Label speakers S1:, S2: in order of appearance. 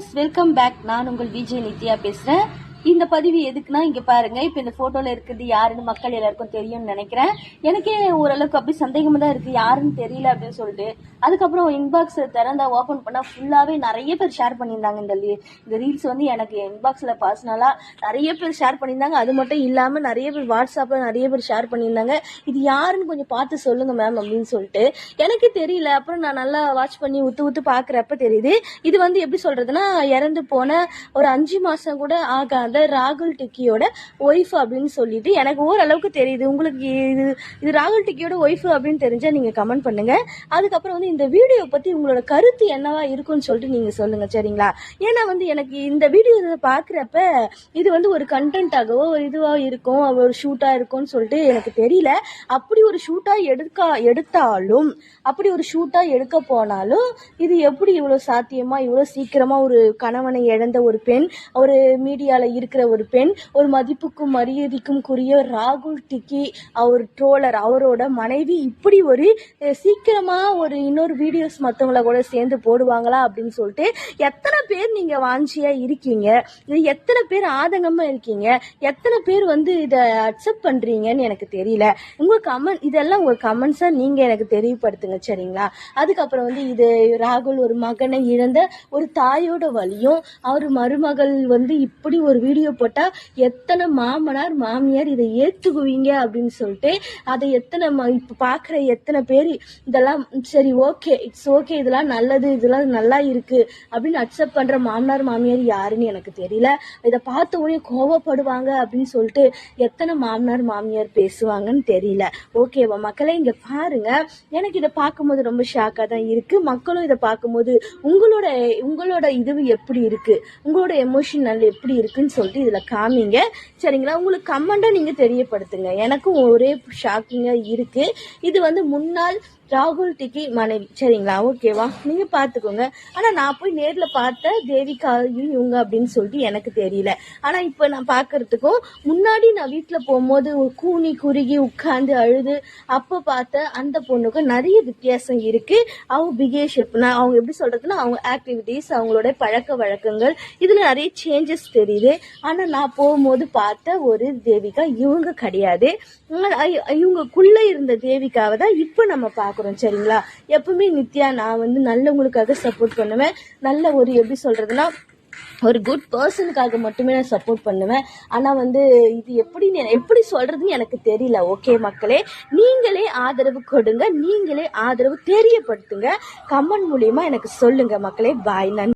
S1: Friends welcome back நான் உங்கள் விஜய் நித்யா பேசுகிறேன் இந்த பதிவு எதுக்குன்னா இங்கே பாருங்க. இப்போ இந்த ஃபோட்டோவில் இருக்கிறது யாருன்னு மக்கள் எல்லாருக்கும் தெரியும்னு நினைக்கிறேன். எனக்கே ஓரளவுக்கு அப்படி சந்தேகமாக தான் இருக்குது யாருன்னு தெரியல அப்படின்னு சொல்லிட்டு. அதுக்கப்புறம் இன்பாக்ஸ் திறந்தா ஓப்பன் பண்ணால் ஃபுல்லாகவே நிறைய பேர் ஷேர் பண்ணியிருந்தாங்க இந்த இந்த ரீல்ஸ் வந்து எனக்கு இன்பாக்ஸில் பர்சனலாக நிறைய பேர் ஷேர் பண்ணியிருந்தாங்க. அது மட்டும் இல்லாமல் நிறைய பேர் வாட்ஸ்அப்பில் நிறைய பேர் ஷேர் பண்ணியிருந்தாங்க. இது யாருன்னு கொஞ்சம் பார்த்து சொல்லுங்க மேம் அப்படின்னு சொல்லிட்டு. எனக்கு தெரியல. அப்புறம் நான் நல்லா வாட்ச் பண்ணி உத்து உத்து பார்க்குறப்ப தெரியுது. இது வந்து எப்படி சொல்றதுன்னா இறந்து போன ஒரு அஞ்சு மாசம் கூட ஆகாது. ராகுல் டிக்கியோட ஒய்ஃப் அப்படின்னு சொல்லிட்டு எனக்கு ஓரளவுக்கு தெரியுது. உங்களுக்கு இது இது ராகுல் டிக்கியோட ஒய்ஃப் அப்படின்னு தெரிஞ்சால் நீங்கள் கமெண்ட் பண்ணுங்கள் அதுக்கப்புறம் வந்து இந்த வீடியோ பற்றி உங்களோட கருத்து என்னவா இருக்கும்னு சொல்லிட்டு நீங்கள் சொல்லுங்கள் சரிங்களா? ஏன்னா வந்து எனக்கு இந்த வீடியோ பார்க்குறப்ப இது வந்து ஒரு கண்டென்ட்டாகவோ ஒரு இதுவாக இருக்கும் ஒரு ஷூட்டாக இருக்கும்னு சொல்லிட்டு எனக்கு தெரியல. அப்படி ஒரு ஷூட்டாக எடுக்க எடுத்தாலும் அப்படி ஒரு ஷூட்டாக எடுக்க போனாலும் இது எப்படி இவ்வளோ சாத்தியமாக இவ்வளோ சீக்கிரமாக ஒரு கணவனை இழந்த ஒரு பெண் ஒரு மீடியாவில் இருக்கிற ஒரு பெண் ஒரு மதிப்புக்கும் மரியாதைக்கும் கூறிய ராகுல் டிக்கி அவர் ட்ரோலர் அவரோட மனைவி இப்படி ஒரு சீக்கிரமாக ஒரு இன்னொரு வீடியோஸ் மற்றவங்கள கூட சேர்ந்து போடுவாங்களா அப்படின்னு சொல்லிட்டு எத்தனை பேர் நீங்கள் வாஞ்சியா இருக்கீங்க? இது எத்தனை பேர் ஆதங்கமாக இருக்கீங்க? எத்தனை பேர் வந்து இதை அக்செப்ட் பண்ணுறீங்கன்னு எனக்கு தெரியல. உங்கள் கமெண்ட் இதெல்லாம் உங்கள் கமெண்ட்ஸாக நீங்கள் எனக்கு தெரியப்படுத்துங்க சரிங்களா? அதுக்கப்புறம் வந்து இது ராகுல் ஒரு மகனை இழந்த ஒரு தாயோட வழியும் அவர் மருமகள் வந்து இப்படி ஒரு வீடியோ போட்டால் எத்தனை மாமனார் மாமியார் இதை ஏற்றுக்குவீங்க அப்படின்னு சொல்லிட்டு அதை எத்தனை இப்போ பார்க்குற எத்தனை பேர் இதெல்லாம் சரி ஓகே இட்ஸ் ஓகே இதெல்லாம் நல்லது இதெல்லாம் நல்லா இருக்குது அப்படின்னு அக்செப்ட் பண்ணுற மாமனார் மாமியார் யாருன்னு எனக்கு தெரியல. இதை பார்த்த உடனே கோவப்படுவாங்க அப்படின்னு சொல்லிட்டு எத்தனை மாமனார் மாமியார் பேசுவாங்கன்னு தெரியல. ஓகேவா மக்களே இங்கே பாருங்க. எனக்கு இதை பார்க்கும்போது ரொம்ப ஷாக்காக தான் இருக்குது மக்களும் இதை பார்க்கும்போது உங்களோட உங்களோட இது எப்படி இருக்குது உங்களோட எமோஷனல் எப்படி இருக்குன்னு சொல்லிட்டு இதுல காமிங்க. சரிங்களா? உங்களுக்கு கமெண்ட்டாக நீங்க தெரியப்படுத்துங்க. எனக்கும் ஒரே ஷாக்கிங்கா இருக்கு. இது வந்து முன்னாள் ராகுல் டிக்கி மனைவி. சரிங்களா? ஓகேவா நீங்க பாத்துக்கோங்க. ஆனா நான் போய் நேர்ல பார்த்த தேவிகாயும் இவங்க அப்படின்னு சொல்லிட்டு எனக்கு தெரியல. ஆனா இப்ப நான் பாக்குறதுக்கும் முன்னாடி நான் வீட்டுல போகும்போது கூனி குறுகி உட்கார்ந்து அழுது அப்ப பார்த்த அந்த பொண்ணுக்கும் நிறைய வித்தியாசம் இருக்கு. அவங்க பிஹேஷியப் நான் அவங்க எப்படி சொல்றதுன்னா அவங்க ஆக்டிவிட்டிஸ் அவங்களோட பழக்க வழக்கங்கள் இதுல நிறைய சேஞ்சஸ் தெரியுது. ஆனா நான் போகும்போது பார்த்த ஒரு தேவிகா இவங்க கிடையாது. உங்க- இவங்கக்குள்ள இருந்த தேவிகாவை தான் இப்போ நம்ம பார்க்குறோம் சரிங்களா? எப்பவுமே நித்யா நான் வந்து நல்லவங்களுக்காக சப்போர்ட் பண்ணுவேன். நல்ல ஒரு எப்படி சொல்கிறதுனா ஒரு குட் பர்சனுக்காக மட்டுமே நான் சப்போர்ட் பண்ணுவேன். ஆனால் வந்து இது எப்படி எப்படி சொல்கிறதுன்னு எனக்கு தெரியல ஓகே மக்களே? நீங்களே ஆதரவு கொடுங்க நீங்களே ஆதரவு தெரியப்படுத்துங்க. கமெண்ட் மூலியமாக எனக்கு சொல்லுங்கள் மக்களே. பாய் நன்றி.